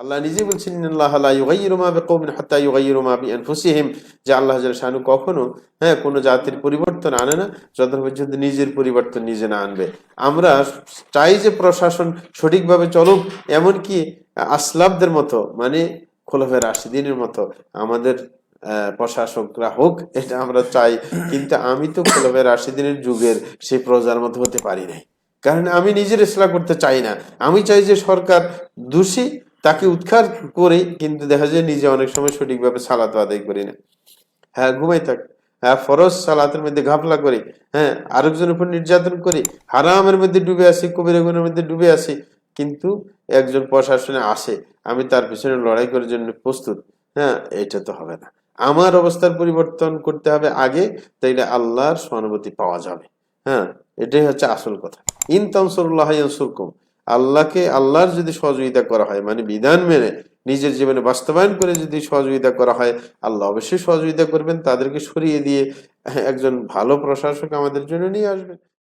আল্লাহ নিজে বলছেন আল্লাহ লা ইউগাইয়িরু মা বিকওমিন হাত্তা ইউগাইয়িরু মা বিআনফুসিহিম। যে আল্লাহ শানু কখনো হ্যাঁ কোনো জাতির পরিবর্তন আনে না যত পর্যন্ত নিজের পরিবর্তন নিজে না আনবে। আমরা চাই যে প্রশাসন সঠিকভাবে চলুক, এমনকি আসলাবদের মতো মানে খোলাফের রাশিদিনের মতো, আমাদের প্রশাসকরা হোক, এটা আমরা চাই। কিন্তু আমি তো খোলাফের রাশিদিনের যুগের সেই প্রজার মতো হতে পারি নাই। কারণ আমি নিজের ইসলাম করতে চাই না। আমি চাই যে সরকার দোষী তাকে উৎখার করে কিন্তু দেখা যায় নিজে অনেক সময় সঠিকভাবে সালাত আদায় করি না। হ্যাঁ ঘুমাই থাক। হ্যাঁ ফরজ সালাতের মধ্যে ঘাপলা করি। হ্যাঁ আরেকজনের উপর নির্যাতন করি। হারামের মধ্যে ডুবে আসি কবিরা গুণের মধ্যে ডুবে আসি। কিন্তু একজন প্রশাসনে আসে। আমি তার পিছনে লড়াই করার জন্য প্রস্তুত। হ্যাঁ এটা তো হবে না। আমার অবস্থার পরিবর্তন করতে হবে আগে, তাইলে আল্লাহর সহানুভূতি পাওয়া যাবে। হ্যাঁ এটাই হচ্ছে আসল কথা। ইন তানসুরুল্লাহ ইয়ানসুরকুম। আল্লাহকে আল্লাহর যদি সহযোগিতা করা হয় মানে বিধান মেনে নিজের জীবনে বাস্তবায়ন করে যদি সহযোগিতা করা হয়, আল্লাহ অবশ্যই সহযোগিতা করবেন। তাদেরকে সরিয়ে দিয়ে একজন ভালো প্রশাসক আমাদের জন্য নিয়ে আসবেন।